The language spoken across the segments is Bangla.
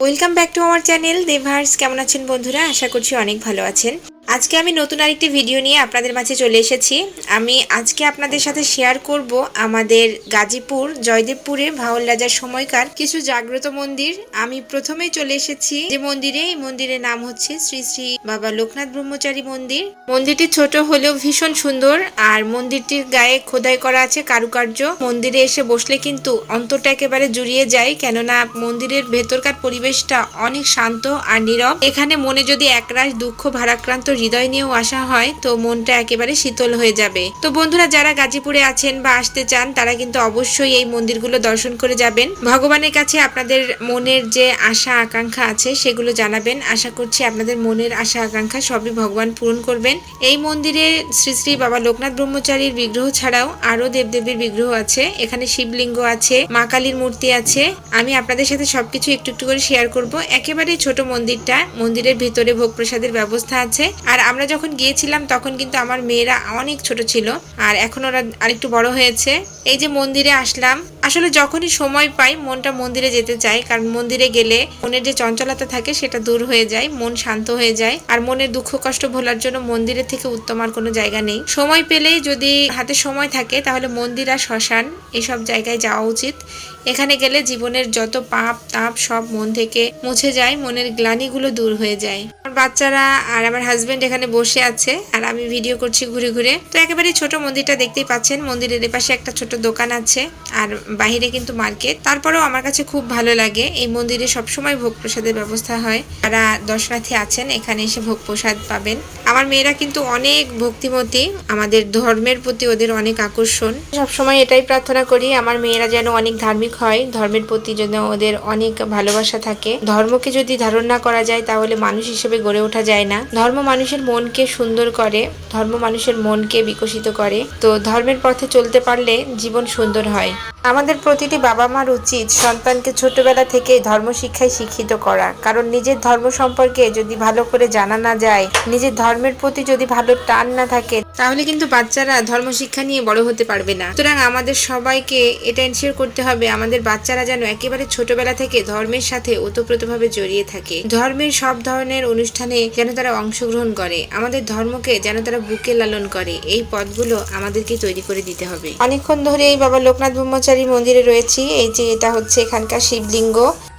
ওয়েলকাম ব্যাক টু আমার চ্যানেল দেভার্স কেমন আছেন বন্ধুরা? আশা করছি অনেক ভালো আছেন। আজকে আমি নতুন আরেকটি ভিডিও নিয়ে আপনাদের মাঝে চলে এসেছি। আমি আজকে আপনাদের সাথে শেয়ার করব আমাদের গাজীপুর, জয়দেবপুরে ভাওল রাজার সময়কার কিছু জাগ্রত মন্দির। আমি প্রথমেই চলে এসেছি যে মন্দিরে। এই মন্দিরের নাম হচ্ছে শ্রী শ্রী বাবা লোকনাথ ব্রহ্মচারী মন্দির। মন্দিরটি ছোট হলেও ভীষণ সুন্দর, আর মন্দিরটির গায়ে খোদাই করা আছে কারুকার্য। মন্দিরে এসে বসলে কিন্তু অন্তরটা একেবারে জুড়িয়ে যায়, কেননা মন্দিরের ভেতরকার পরিবেশটা অনেক শান্ত আর নীরব। এখানে মনে যদি একরাশ দুঃখ ভারাক্রান্ত হৃদয় নিয়েও আসা হয়, তো মনটা একেবারে শীতল হয়ে যাবে। তো বন্ধুরা, যারা গাজীপুরে আছেন বা আসতে চান, তারা কিন্তু অবশ্যই এই মন্দিরগুলো দর্শন করে যাবেন। ভগবানের কাছে আপনাদের মনের যে আশা, আকাঙ্ক্ষা আছে, সেগুলো জানাবেন। আশা করছি আপনাদের মনের আশা, আকাঙ্ক্ষা সবই ভগবান পূরণ করবেন। এই মন্দিরে শ্রী শ্রী বাবা লোকনাথ ব্রহ্মচারীর বিগ্রহ ছাড়াও আরও দেবদেবীর বিগ্রহ আছে। এখানে শিবলিঙ্গ আছে, মা কালীর মূর্তি আছে। আমি আপনাদের সাথে সবকিছু একটু একটু করে শেয়ার করব। একেবারে ছোট মন্দিরটা, মন্দিরের ভিতরে ভোগ প্রসাদের ব্যবস্থা আছে। আর আমরা যখন গিয়েছিলাম, তখন কিন্তু আমার মেয়েরা অনেক ছোট ছিল আর এখন ওরা আরেকটু বড় হয়েছে। এই যে মন্দিরে আসলাম, আসলে যখনই সময় পাই, মনটা মন্দিরে যেতে চাই। কারণ মন্দিরে গেলে মনের যে চঞ্চলতা থাকে, সেটা দূর হয়ে যায়, মন শান্ত হয়ে যায়। আর মনের দুঃখ কষ্ট ভোলার জন্য মন্দিরের থেকে উত্তম আর কোনো জায়গা নেই। সময় পেলেই যদি হাতে সময় থাকে, তাহলে মন্দির আর শ্মশান, এসব জায়গায় যাওয়া উচিত। এখানে গেলে জীবনের যত পাপ, তাপ সব মন থেকে মুছে যায়, মনের গ্লানিগুলো দূর হয়ে যায়। আমার বাচ্চারা আর আমার হাজবেন্ড এখানে বসে আছে আর আমি ভিডিও করছি ঘুরে ঘুরে। তো একেবারে ছোট মন্দিরটা দেখতেই পাচ্ছেন। মন্দিরের এপাশে একটা ছোট দোকান আছে আর বাহিরে কিন্তু মার্কেট। তারপরেও আমার কাছে খুব ভালো লাগে। এই মন্দিরে সবসময় ভোগ প্রসাদের ব্যবস্থা হয়। যারা দর্শনার্থী আছেন, এখানে এসে ভোগ প্রসাদ পাবেন। আমার মেয়েরা কিন্তু অনেক ভক্তিমতী। আমাদের ধর্মের প্রতি ওদের অনেক আকর্ষণ। সবসময় এটাই প্রার্থনা করি, আমার মেয়েরা যেন অনেক ধার্মিক হয়, ধর্মের প্রতি যেন ওদের অনেক ভালোবাসা থাকে। ধর্মকে যদি ধারণ না করা যায়, তাহলে মানুষ হিসেবে গড়ে ওঠা যায় না। ধর্ম মানুষের মনকে সুন্দর করে, ধর্ম মানুষের মনকে বিকশিত করে। তো ধর্মের পথে চলতে পারলে জীবন সুন্দর হয়। আমাদের প্রতিটি বাবা মার উচিত সন্তানকে ছোটবেলা থেকে ধর্ম শিক্ষায় শিক্ষিত করা। কারণ নিজের ধর্ম সম্পর্কে যদি ভালো করে জানা না যায়, নিজের ধর্মের প্রতি যদি ভালো টান না থাকে, তাহলে কিন্তু বাচ্চারা ধর্ম শিক্ষা নিয়ে বড় হতে পারবে না। সুতরাং আমাদের সবাইকে এটা এনশিওর করতে হবে, আমাদের বাচ্চারা যেন একেবারে ছোটবেলা থেকে ধর্মের সাথে ওতপ্রোতভাবে জড়িয়ে থাকে। ধর্মের সব ধরনের অনুষ্ঠানে যেন তারা অংশগ্রহণ করে, আমাদের ধর্মকে যেন তারা বুকে লালন করে। এই পথগুলো আমাদেরকে তৈরি করে দিতে হবে। অনেকক্ষণ ধরে এই বাবা লোকনাথ ব্রহ্মচারী মন্দিরে রয়েছি, এই যে এটা হচ্ছে এখানকার শিবলিঙ্গ।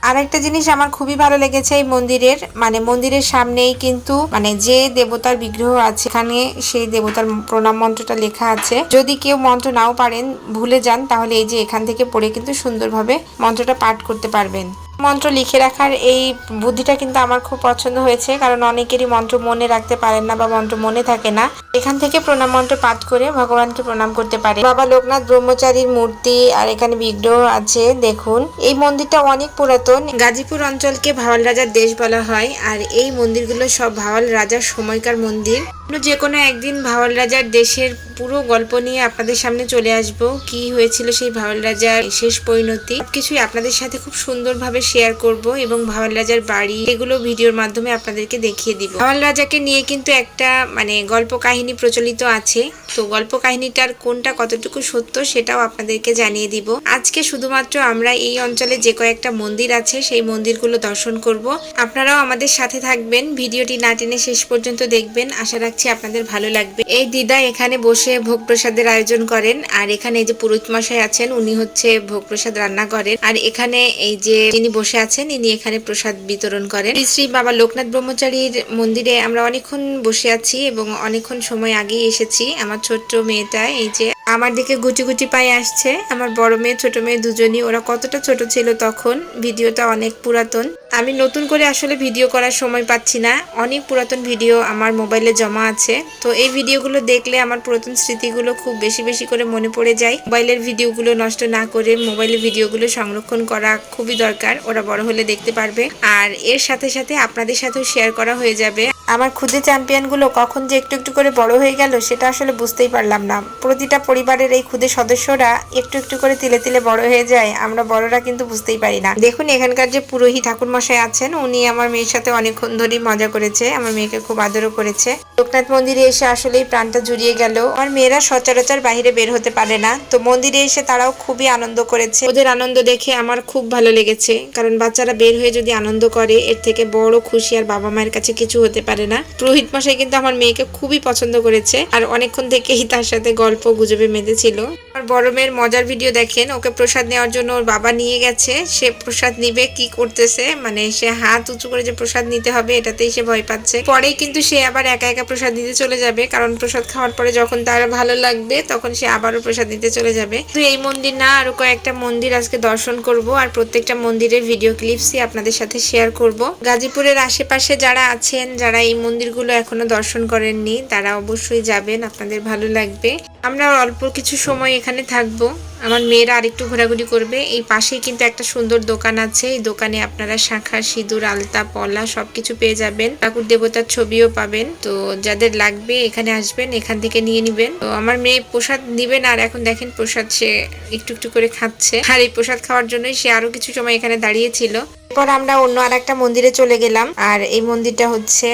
আর একটা জিনিস আমার খুবই ভালো লেগেছে এই মন্দিরের মানে মন্দিরের সামনেই কিন্তু মানে যে দেবতার বিগ্রহ আছে, এখানে সেই দেবতার প্রণাম মন্ত্রটা লেখা আছে। যদি কেউ মন্ত্র নাও পারেন, ভুলে যান, তাহলে এই যে এখান থেকে পড়ে কিন্তু সুন্দরভাবে মন্ত্রটা পাঠ করতে পারবেন। মন্ত্র লিখে রাখার এই বুদ্ধিটা কিন্তু আমার খুব পছন্দ হয়েছে, কারণ অনেকেরই মন্ত্র মনে রাখতে পারেন না বা মন্ত্র মনে থাকে না। এখান থেকে প্রণাম মন্ত্র পাঠ করে ভগবানকে প্রণাম করতে পারে। বাবা লোকনাথ ব্রহ্মচারীর মূর্তি আর এখানে বিগ্রহ আছে, দেখুন। এই মন্দিরটা অনেক পুরাতন। গাজীপুর অঞ্চলকে ভাওয়াল রাজার দেশ বলা হয়, আর এই মন্দিরগুলো সব ভাওয়াল রাজার সময়কার মন্দির। যে কোনো একদিন ভাওয়াল রাজার দেশের পুরো গল্প নিয়ে আপনাদের সামনে চলে আসব। কি হয়েছিল সেই ভাওয়াল রাজার শেষ পরিণতি? কিছুই আপনাদের সাথে খুব সুন্দরভাবে শেয়ার করব এবং ভাওয়াল রাজার বাড়ি এগুলো ভিডিওর মাধ্যমে আপনাদেরকে দেখিয়ে দিব। ভাওয়াল রাজাকে নিয়ে কিন্তু একটা মানে গল্প কাহিনী প্রচলিত আছে। তো গল্প কাহিনীটার কোনটা কতটুকু সত্য সেটাও আপনাদেরকে জানিয়ে দিব। আজকে শুধুমাত্র আমরা এই অঞ্চলে যে কয়েকটা মন্দির আছে সেই মন্দিরগুলো দর্শন করব। আপনারাও আমাদের সাথে থাকবেন। ভিডিওটি না টেনে শেষ পর্যন্ত দেখবেন। আশা রাখছি আপনাদের ভালো লাগবে। এই দিদা এখানে বসে ভোগ প্রসাদের আয়োজন করেন, আর এখানে যে পুরোহিত মশাই আছেন, উনি হচ্ছে ভোগ প্রসাদ রান্না করেন। আর এখানে এই যে তিনি বসে আছেন, ইনি এখানে প্রসাদ বিতরণ করেন। শ্রী বাবা লোকনাথ ব্রহ্মচারীর মন্দিরে আমরা অনেকক্ষণ বসে আছি এবং অনেকক্ষণ সময় আগেই এসেছি। আমার ছোট্ট মেয়েটা এই যে আমার দিকে গুটি গুটি পায়ে আসছে। আমার বড় মেয়ে, ছোট মেয়ে দুজনই। ওরা কতটা ছোট ছিল তখন, ভিডিওটা অনেক পুরাতন। আমি নতুন করে আসলে ভিডিও করার সময় পাচ্ছি না। অনেক পুরাতন ভিডিও আমার মোবাইলে জমা আছে। তো এই ভিডিওগুলো দেখলে আমার পুরাতন স্মৃতিগুলো খুব বেশি বেশি করে মনে পড়ে যায়। মোবাইলের ভিডিওগুলো নষ্ট না করে মোবাইলের ভিডিওগুলো সংরক্ষণ করা খুবই দরকার। ওরা বড় হলে দেখতে পারবে। আর এর সাথে সাথে আপনাদের সাথেও শেয়ার করা হয়ে যাবে। আমার ক্ষুদে চ্যাম্পিয়নগুলো কখন যে একটু একটু করে বড় হয়ে গেল, সেটা আসলে বুঝতেই পারলাম না। প্রতিটা পরিবারের এই ক্ষুদে সদস্যরা একটু একটু করে তিলে তিলে বড় হয়ে যায়, আমরা বড়রা কিন্তু বুঝতেই পারি না। দেখুন, এখানকার যে পুরোহিত ঠাকুরমশাই আছেন, উনি আমার মেয়ের সাথে অনেকক্ষণ ধরেই মজা করেছে, আমার মেয়েকে খুব আদরও করেছে। লোকনাথ মন্দিরে এসে আসলেই প্রাণটা জুড়িয়ে গেল। আমার মেয়েরা সচরাচর বাইরে বের হতে পারে না। তো মন্দিরে এসে তারাও খুবই আনন্দ করেছে। ওদের আনন্দ দেখে আমার খুব ভালো লেগেছে। কারণ বাচ্চারা বের হয়ে যদি আনন্দ করে, এর থেকে বড় খুশি আর বাবা মায়ের কাছে কিছু হতে পারে না। পুরোহিত মশাই কিন্তু আমার মেয়েকে খুবই পছন্দ করেছে। আর অনেকক্ষণ থেকেই তার সাথে গল্প গুজবে মেতেছিল। আর বড় মেয়ের মজার ভিডিও দেখেন। ওকে প্রসাদ নেওয়ার জন্য ওর বাবা নিয়ে গেছে। সে প্রসাদ নিবে, কি করতেছে? মানে সে হাত উঁচু করে যে প্রসাদ নিতে হবে, এটাতেই সে ভয় পাচ্ছে। পরেই কিন্তু সে আবার একা একা প্রসাদ নিতে চলে যাবে, কারণ প্রসাদ খাওয়ার পরে যখন তার ভালো লাগবে, তখন সে আবারও প্রসাদ নিতে চলে যাবে। তো এই মন্দির না, আরও কয়েকটা মন্দির আজকে দর্শন করব, আর প্রত্যেকটা মন্দিরের ভিডিও ক্লিপসই আপনাদের সাথে শেয়ার করব। গাজীপুরের আশেপাশে যারা আছেন, যারা এই মন্দিরগুলো এখনও দর্শন করেননি, তারা অবশ্যই যাবেন, আপনাদের ভালো লাগবে। আমরা অল্প কিছু সময় এখানে থাকব। আমার মেয়েরা আরেকটু ঘোরাঘুরি করবে। এই পাশেই কিন্তু একটা সুন্দর দোকান আছে। এই দোকানে আপনারা শাঁখা, সিঁদুর, আলতা, পলা সবকিছু পেয়ে যাবেন। ঠাকুর দেবতার ছবিও পাবেন। তো যাদের লাগবে এখানে আসবেন, এখান থেকে নিয়ে নিবেন। তো আমার মেয়ে প্রসাদ নিবেন আর এখন দেখেন প্রসাদ সে একটু একটু করে খাচ্ছে। আর এই প্রসাদ খাওয়ার জন্যই সে আরও কিছু সময় এখানে দাঁড়িয়েছিল। এরপর আমরা অন্য আর একটা মন্দিরে চলে গেলাম, আর এই মন্দিরটা হচ্ছে,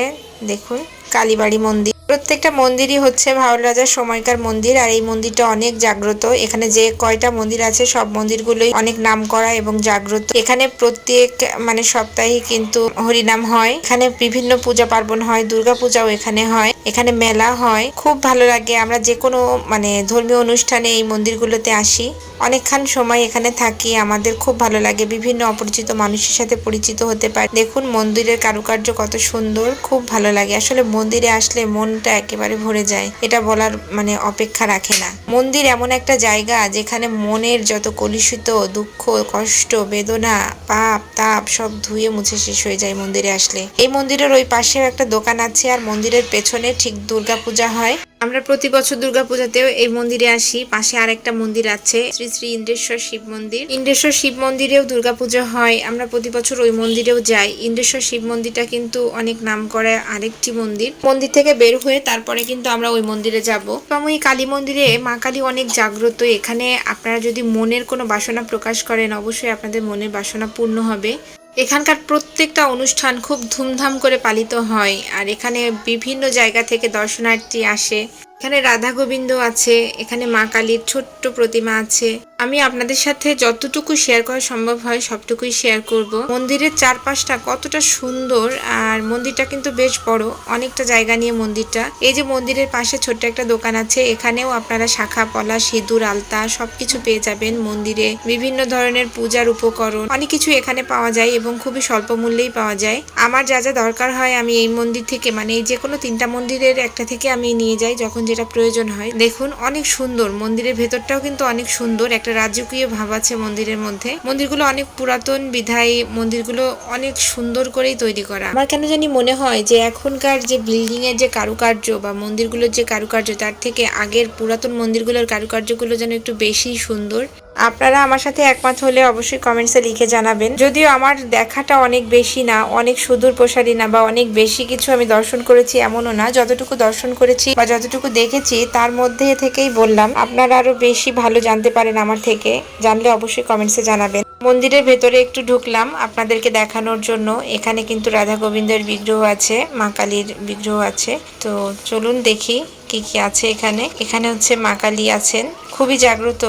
দেখুন, কালীবাড়ি মন্দির। প্রত্যেকটা মন্দিরই হচ্ছে ভাওয়াল রাজার সময়কার মন্দির, আর এই মন্দিরটা অনেক জাগ্রত। এখানে যে কয়টা মন্দির আছে, সব মন্দিরগুলোই অনেক নাম করা এবং জাগ্রত। এখানে প্রত্যেক মানে সপ্তাহে কিন্তু হরিনাম হয়। এখানে বিভিন্ন পূজা পার্বণ হয়, দুর্গা পূজাও এখানে হয়। এখানে মেলা হয়। খুব ভালো লাগে। আমরা যে কোনো মানে ধর্মীয় অনুষ্ঠানে এই মন্দিরগুলোতে আসি। অনেকক্ষণ সময় এখানে থাকি। আমাদের খুব ভালো লাগে। বিভিন্ন অপরিচিত মানুষের সাথে পরিচিত হতে পারে। দেখুন মন্দিরের কারুকার্য কত সুন্দর। খুব ভালো লাগে। আসলে মন্দিরে আসলে মনটা একেবারে ভরে যায়। এটা বলার মানে অপেক্ষা রাখে না। মন্দির এমন একটা জায়গা যেখানে মনের যত কলুষিত দুঃখ, কষ্ট, বেদনা, পাপ, তাপ সব ধুয়ে মুছে শেষ হয়ে যায় মন্দিরে আসলে। এই মন্দিরের ওই পাশেও একটা দোকান আছে আর মন্দিরের পেছনে ঠিক দুর্গা পূজা হয়। আমরা প্রতি বছর দুর্গাপূজাতেও এই মন্দিরে আসি। পাশে আরেকটা মন্দির আছে, শ্রী শ্রী ইন্দ্রেশ্বর শিব মন্দির। ইন্দ্রেশ্বর শিব মন্দিরেও দুর্গাপূজা হয়, আমরা প্রতি বছর ওই মন্দিরেও যাই। ইন্দ্রেশ্বর শিব মন্দিরটা কিন্তু অনেক নাম করে আরেকটি মন্দির। মন্দির থেকে বের হয়ে তারপরে কিন্তু আমরা ওই মন্দিরে যাব। এই কালী মন্দিরে মা কালী অনেক জাগ্রত। এখানে আপনারা যদি মনের কোনো বাসনা প্রকাশ করেন, অবশ্যই আপনাদের মনের বাসনা পূর্ণ হবে। এখানকার প্রত্যেকটা অনুষ্ঠান খুব ধুমধাম করে পালিত হয়, আর এখানে বিভিন্ন জায়গা থেকে দর্শনার্থী আসে। এখানে রাধা গোবিন্দ আছে, এখানে মা কালীর ছোট্ট প্রতিমা আছে। আমি আপনাদের সাথে যতটুকু শেয়ার করা সম্ভব হয় সবটুকুই শেয়ার করব। মন্দিরের চারপাশটা কতটা সুন্দর, আর মন্দিরটা কিন্তু বেশ বড়, অনেকটা জায়গা নিয়ে মন্দিরটা। এই যে মন্দিরের পাশে ছোট্ট একটা দোকান আছে, এখানেও আপনারা শাখা, পলা, সিঁদুর, আলতা সবকিছু পেয়ে যাবেন মন্দিরে। বিভিন্ন ধরনের পূজার উপকরণ, অনেক কিছু এখানে পাওয়া যায় এবং খুবই স্বল্প মূল্যেই পাওয়া যায়। আমার যা যা দরকার হয় আমি এই মন্দির থেকে মানে এই যে কোনো তিনটা মন্দিরের একটা থেকে আমি নিয়ে যাই যখন যেটা প্রয়োজন হয়। দেখুন, অনেক সুন্দর, মন্দিরের ভেতরটাও কিন্তু অনেক সুন্দর, একটা রাজকীয় ভাব আছে মন্দিরের মধ্যে। মন্দিরগুলো অনেক পুরাতন, বিধায়, মন্দিরগুলো অনেক সুন্দর করেই তৈরি করা। আমার কেন জানি মনে হয় যে এখনকার যে বিল্ডিং এর যে কারুকার্য বা মন্দিরগুলোর যে কারুকার্য, তার থেকে আগের পুরাতন মন্দিরগুলোর কারুকার্যগুলো যেন একটু বেশি সুন্দর। আপনারা আমার সাথে একমত হলে অবশ্যই কমেন্টসে লিখে জানাবেন। যদিও আমার দেখাটা অনেক বেশি না, অনেক সুদূর প্রসারী না বা অনেক বেশি কিছু আমি দর্শন করেছি এমনও না। যতটুকু দর্শন করেছি বা যতটুকু দেখেছি, তার মধ্যে থেকেই বললাম, আপনারা আরও বেশি ভালো জানতে পারেন আমার থেকে। জানলে অবশ্যই কমেন্টসে জানাবেন। মন্দিরের ভেতরে একটু ঢুকলাম আপনাদেরকে দেখানোর জন্য। এখানে কিন্তু রাধা গোবিন্দের বিগ্রহ আছে, মা কালীর বিগ্রহ আছে। তো চলুন দেখি। কি কি আছে এখানে? এখানে হচ্ছে মা কালী আছেন, খুবই জাগ্রত।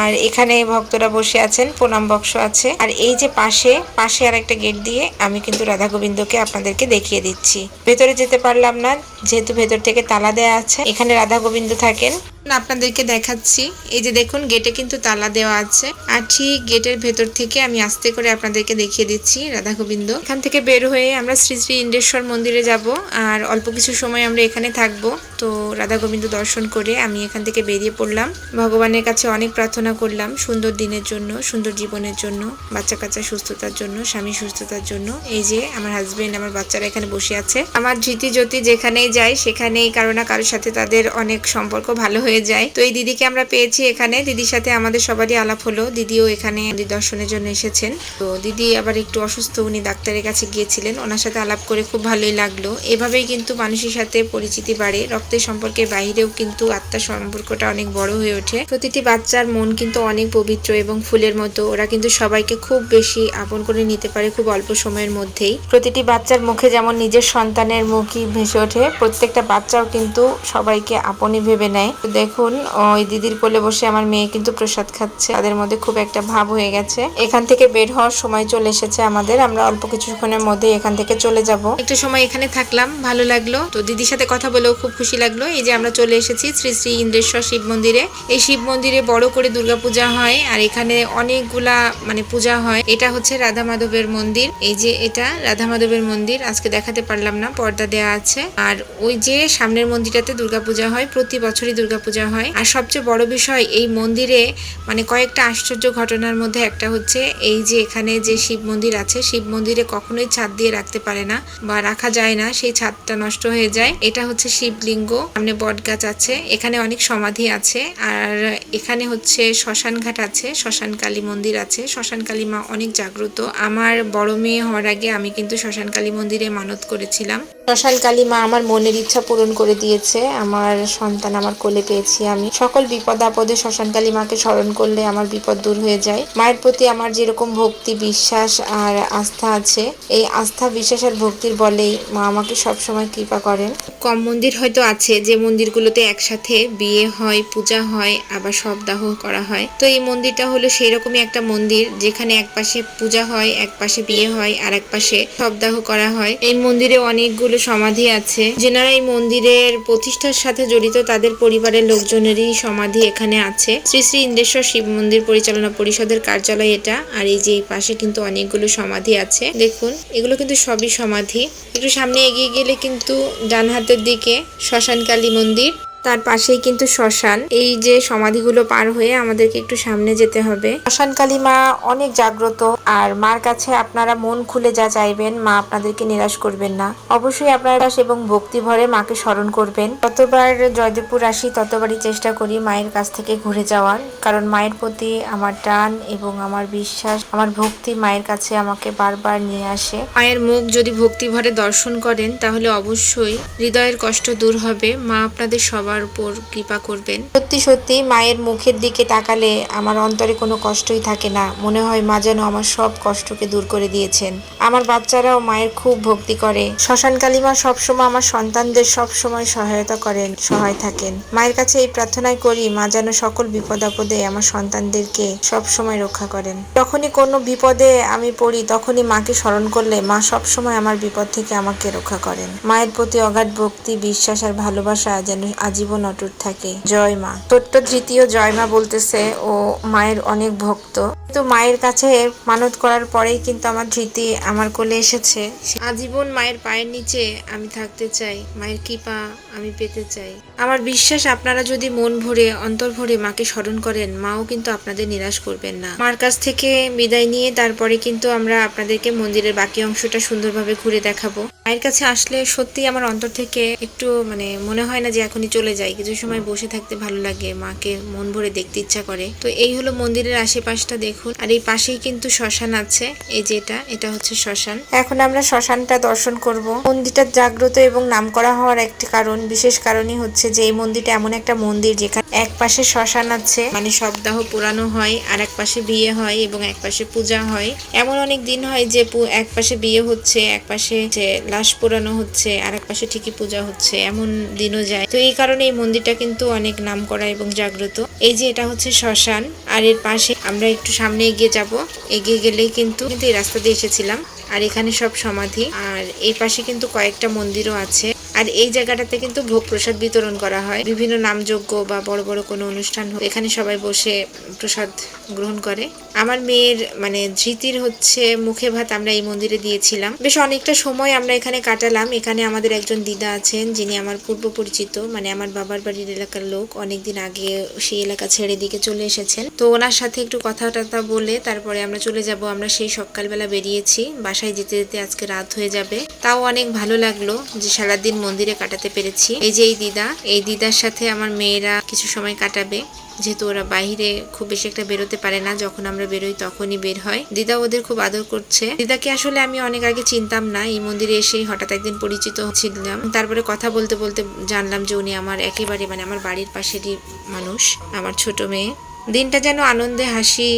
আর এখানে ভক্তরা বসে আছেন, প্রণাম বক্স আছে। আর এই যে পাশে পাশে আর একটা গেট দিয়ে আমি কিন্তু রাধা গোবিন্দকে আপনাদেরকে দেখিয়ে দিচ্ছি। ভেতরে যেতে পারলাম না, যেহেতু ভেতর থেকে তালা দেয়া আছে, এখানে রাধা গোবিন্দ থাকেন। আপনাদেরকে দেখাচ্ছি। এই যে দেখুন গেটে কিন্তু তালা দেওয়া আছে। আর ঠিক গেটের ভেতর থেকে আমি আস্তে করে আপনাদেরকে দেখিয়ে দিচ্ছি রাধা গোবিন্দ এখান থেকে বের হয়ে আমরা শ্রী শ্রী ইন্দ্রেশ্বর মন্দিরে যাব। আর অল্প কিছু সময় আমরা এখানে থাকব। তো রাধা গোবিন্দ দর্শন করে আমি এখান থেকে বেরিয়ে পড়লাম। ভগবানের কাছে অনেক প্রার্থনা করলাম, সুন্দর দিনের জন্য, সুন্দর জীবনের জন্য, বাচ্চা কাচ্চা সুস্থতার জন্য স্বামী সুস্থতার জন্য। এই যে আমার হাজবেন্ড আমার বাচ্চারা এখানে বসে আছে। আমার ধৃতি জ্যোতি যেখানেই যায়, সেখানেই কারও না কারোর সাথে তাদের অনেক সম্পর্ক ভালো হয়ে হয়ে যায়। তো এই দিদিকে আমরা পেয়েছি এখানে। দিদির সাথে আমাদের সবারই আলাপ হলো। দিদিও এখানে দর্শনের জন্য এসেছেন। তো দিদি আবার একটু অসুস্থ, উনি ডাক্তারের কাছে গিয়েছিলেন। ওনার সাথে আলাপ করে খুব ভালোই লাগল। এভাবেই কিন্তু মানুষের সাথে পরিচিতি বাড়ে। রক্তের সম্পর্কের বাইরেও কিন্তু আত্মার সম্পর্কটা অনেক বড় হয়ে ওঠে। প্রতিটি বাচ্চার মন কিন্তু অনেক পবিত্র এবং ফুলের মতো। ওরা কিন্তু সবাইকে খুব বেশি আপন করে নিতে পারে খুব অল্প সময়ের মধ্যেই। প্রতিটি বাচ্চার মুখে যেমন নিজের সন্তানের মুখই ভেসে ওঠে, প্রত্যেকটা বাচ্চাও কিন্তু সবাইকে আপনই ভেবে নেয়। তো দেখুন ওই দিদির কোলে বসে আমার মেয়ে কিন্তু প্রসাদ খাচ্ছে। তাদের মধ্যে খুব একটা ভাব হয়ে গেছে। এখান থেকে বের হওয়ার সময় চলে এসেছে আমাদের। আমরা অল্প কিছুক্ষণের মধ্যে এখান থেকে চলে যাব। একটু সময় এখানে থাকলাম, ভালো লাগল। তো দিদির সাথে কথা বলেও খুব খুশি লাগল। এই যে আমরা চলে এসেছি শ্রী শ্রী ইন্দ্রেশ্বর শিব মন্দিরে। এই শিব মন্দিরে বড় করে দুর্গাপূজা হয় আর এখানে অনেকগুলা মানে পূজা হয়। এটা হচ্ছে রাধা মাধবের মন্দির। এই যে এটা রাধা মাধবের মন্দির। আজকে দেখাতে পারলাম না, পর্দা দেয়া আছে। আর ওই যে সামনের মন্দিরটাতে দুর্গাপূজা হয়, প্রতি বছরই দুর্গাপূজা হয়। আর সবচেয়ে বড় বিষয়, এই মন্দিরে মানে কয়েকটা আশ্চর্য ঘটনার মধ্যে একটা হচ্ছে, এই যে এখানে যে শিব মন্দির আছে, শিব মন্দিরে কখনোই ছাদ দিয়ে রাখতে পারে না বা রাখা যায় না, সেই ছাদটা নষ্ট হয়ে যায়। এটা হচ্ছে শিবলিঙ্গ, সামনে বট গাছ আছে, এখানে অনেক সমাধি আছে। আর এখানে হচ্ছে শ্মশান ঘাট আছে, শ্মশান কালী মন্দির আছে, শ্মশান কালী মা অনেক জাগ্রত। আমার বড় মেয়ে হওয়ার আগে আমি কিন্তু শ্মশান কালী মন্দিরে মানত করেছিলাম। শ্মশান কালী মা আমার মনের ইচ্ছা পূরণ করে দিয়েছে, আমার সন্তান আমার কোলে পেয়েছি আমি। সকল বিপদ আপদে শ্মশান কালী মাকে স্মরণ করলে আমার বিপদ দূর হয়ে যায়। মায়ের প্রতি আমার যেরকম ভক্তি, বিশ্বাস আর আস্থা আছে, এই আস্থা, বিশ্বাস আর ভক্তির বলেই মা আমাকে সবসময় কৃপা করেন। কম মন্দির হয়তো আছে, যে মন্দিরগুলোতে একসাথে বিয়ে হয়, পূজা হয়, আবার সবদাহ করা হয়। তো এই মন্দিরটা হলো সেই রকমই একটা মন্দির, যেখানে এক পাশে পূজা হয়, এক পাশে বিয়ে হয়, আর এক পাশে সবদাহ করা হয়। এই মন্দিরে অনেকগুলো সমাধি আছে। যেনারা এই মন্দিরের প্রতিষ্ঠার সাথে জড়িত, তাদের পরিবারের লোকজনেরই সমাধি এখানে আছে। শ্রী শ্রী ইন্দ্রেশ্বর শিব মন্দির পরিচালনা পরিষদের কার্যালয় এটা। আর এই যে এই পাশে কিন্তু অনেকগুলো সমাধি আছে। দেখুন, এগুলো কিন্তু সবই সমাধি। একটু সামনে এগিয়ে গেলে কিন্তু ডান হাতের দিকে শ্মশান কালী মন্দির। তার পাশেই কিন্তু শ্মশান। এই যে সমাধিগুলো পার হয়ে আমাদেরকে একটু সামনে যেতে হবে। শ্মশান কালী মা অনেক জাগ্রত আর মার কাছে আপনারা মন খুলে যা চাইবেন মা আপনাদেরকে নিরাশ করবেন না। অবশ্যই আপনারা এবং ভক্তি ভরে মাকে স্মরণ করবেন। ততবার জয়দেবপুর আসি ততবারই চেষ্টা করি মায়ের কাছ থেকে ঘুরে যাওয়ার। কারণ মায়ের প্রতি আমার টান এবং আমার বিশ্বাস আমার ভক্তি মায়ের কাছে আমাকে বারবার নিয়ে আসে। মায়ের মুখ যদি ভক্তি ভরে দর্শন করেন তাহলে অবশ্যই হৃদয়ের কষ্ট দূর হবে। মা আপনাদের সবার উপর কৃপা করবেন। সত্যি সত্যি, মায়ের মুখের দিকে তাকালে আমার অন্তরে কোনো কষ্টই থাকে না। মনে হয় মা যেন আমার সব কষ্টকে দূর করে দিয়েছেন। আমার বাচ্চারাও মায়ের খুব ভক্তি করে। শ্মশান কালীমা সবসময় আমার সন্তানদের সবসময় সহায়তা করেন, সহায় থাকেন। মায়ের কাছে এই প্রার্থনাই করি, মা যেন সকল বিপদ আপদে আমার সন্তানদেরকে সবসময় রক্ষা করেন। যখনই কোনো বিপদে আমি পড়ি, তখনই মাকে স্মরণ করলে মা সবসময় আমার বিপদ থেকে আমাকে রক্ষা করেন। মায়ের প্রতি অগাধ ভক্তি, বিশ্বাস আর ভালোবাসা যেন আজীবন অটুট থাকে। জয় মা। ছোট্ট তৃতীয় জয় মা বলতেছে, ও মায়ের অনেক ভক্ত। কিন্তু মায়ের কাছে মানত করার পরেই কিন্তু আমার ধৃতি আমার কোলে এসেছে। আজীবন মায়ের পায়ের নিচে আমি থাকতে চাই। মায়ের কৃপা আমি পেতে চাই। আমার বিশ্বাস, আপনারা যদি মন ভরে, অন্তর ভরে মাকে স্মরণ করেন, মাও কিন্তু আপনাদের নিরাশ করবেন না। মার কাছ থেকে বিদায় নিয়ে তারপরে কিন্তু আমরা আপনাদেরকে মন্দিরের বাকি অংশটা সুন্দরভাবে ঘুরে দেখাবো। মায়ের কাছে আসলে সত্যি আমার অন্তর থেকে একটু মানে মনে হয় না যে এখনই চলে যাই। কিছু সময় বসে থাকতে ভালো লাগে, মাকে মন ভরে দেখতে ইচ্ছা করে। তো এই হলো মন্দিরের আশেপাশটা দেখুন। আর এই পাশেই কিন্তু শ্মশান আছে। এই যে এটা এটা হচ্ছে শ্মশান। এখন আমরা শ্মশানটা দর্শন করব। মন্দিরটা জাগ্রত এবং নামকরা হওয়ার একটি কারণ, বিশেষ কারণই হচ্ছে যে এই মন্দিরটা এমন একটা মন্দির যেখানে এক পাশে শ্মশান আছে মানে সপ্তাহ পুরানো হয়, আর এক পাশে বিয়ে হয় এবং এক পাশে পূজা হয়। এমন অনেক দিন হয় যে এক পাশে বিয়ে হচ্ছে, এক পাশে যে লাশ পোড়ানো হচ্ছে, আর এক পাশে ঠিকই পূজা হচ্ছে, এমন দিনও যায়। তো এই কারণে এই মন্দিরটা কিন্তু অনেক নাম করা এবং জাগ্রত। এই যে এটা হচ্ছে শ্মশান, আর এর পাশে আমরা একটু সামনে এগিয়ে যাব। এগিয়ে গেলেই কিন্তু কিন্তু এই রাস্তা দিয়ে এসেছিলাম, আর এখানে সব সমাধি। আর এই পাশে কিন্তু কয়েকটা মন্দিরও আছে। আর এই জায়গাটাতে কিন্তু ভোগ প্রসাদ বিতরণ করা হয়। বিভিন্ন নামযজ্ঞ বা বড় বড় কোনো অনুষ্ঠান এখানে সবাই বসে প্রসাদ গ্রহণ করে। আমার মেয়ের মানে ধৃতির হচ্ছে মুখে ভাত আমরা এই মন্দিরে দিয়েছিলাম। বেশ অনেকটা সময় আমরা এখানে কাটালাম। এখানে আমাদের একজন দিদা আছেন, যিনি আমার পূর্ব পরিচিত মানে আমার বাবার বাড়ির এলাকার লোক। অনেকদিন আগে সেই এলাকা ছেড়ে দিকে চলে এসেছেন। তো ওনার সাথে একটু কথা টথা বলে তারপরে আমরা চলে যাব। আমরা সেই সকালবেলা বেরিয়েছি। বাসায় যেতে যেতে আজকে রাত হয়ে যাবে। তাও অনেক ভালো লাগল যে সারাদিন মন্দিরে কাটাতে পেরেছি। এই যে এই দিদা, এই দিদার সাথে আমার মেয়েরা কিছু সময় কাটাবে। যেহেতু ওরা বাইরে খুব বেশি একটা বেরোতে পারে না, যখন আমরা বেরোই তখনই বের হয়। দিদা ওদের খুব আদর করছে। দিদাকে আসলে আমি অনেক আগে চিনতাম না, এই মন্দিরে এসেই হঠাৎ একদিন পরিচিত ছিলাম তারপরে কথা বলতে বলতে জানলাম যে উনি আমার একেবারে মানে আমার বাড়ির পাশেরই মানুষ, আমার ছোট মেয়ে। দিনটা যেন আনন্দে হাসি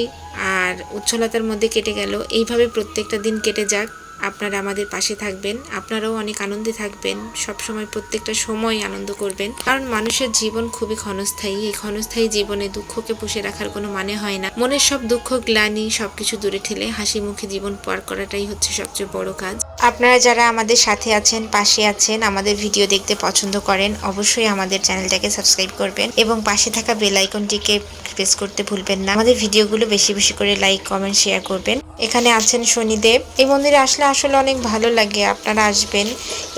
আর উচ্ছলতার মধ্যে কেটে গেল। এইভাবে প্রত্যেকটা দিন কেটে যাক। আপনারা আমাদের পাশে থাকবেন, আপনারাও অনেক আনন্দে থাকবেন সব সময় প্রত্যেকটা সময় আনন্দ করবেন। কারণ মানুষের জীবন খুবই ক্ষণস্থায়ী, এই ক্ষণস্থায়ী জীবনে দুঃখকে পুষে রাখার কোনো মানে হয় না। মনের সব দুঃখ, গ্লানি সবকিছু দূরে ঠেলে হাসি মুখে জীবন পার করাটাই হচ্ছে সবচেয়ে বড় কাজ। আপনারা যারা আমাদের সাথে আছেন, পাশে আছেন, আমাদের ভিডিও দেখতে পছন্দ করেন, অবশ্যই আমাদের চ্যানেলটাকে সাবস্ক্রাইব করবেন এবং পাশে থাকা বেল আইকনটিকে প্রেস করতে ভুলবেন না। আমাদের ভিডিওগুলো বেশি বেশি করে লাইক, কমেন্ট, শেয়ার করবেন। এখানে আছেন শনিদেব। এই মন্দিরে আসলে আসলে অনেক ভালো লাগে আপনারা আসবেন।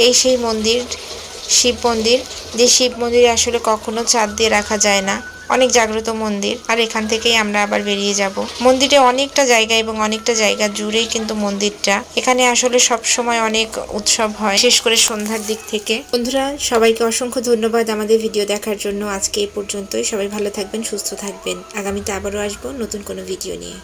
এই সেই মন্দির, শিব মন্দির। যে শিব মন্দিরে আসলে কখনো চাঁদ দিয়ে রাখা যায় না। অনেক জাগ্রত মন্দির। আর এখান থেকেই আমরা আবার বেরিয়ে যাব। মন্দিরে অনেকটা জায়গা এবং অনেকটা জায়গা জুড়েই কিন্তু মন্দিরটা। এখানে আসলে সব সময় অনেক উৎসব হয়, বিশেষ করে সন্ধ্যার দিক থেকে। বন্ধুরা, সবাইকে অসংখ্য ধন্যবাদ আমাদের ভিডিও দেখার জন্য। আজকে এই পর্যন্তই। সবাই ভালো থাকবেন, সুস্থ থাকবেন। আগামীতে আবারও আসব নতুন কোনো ভিডিও নিয়ে।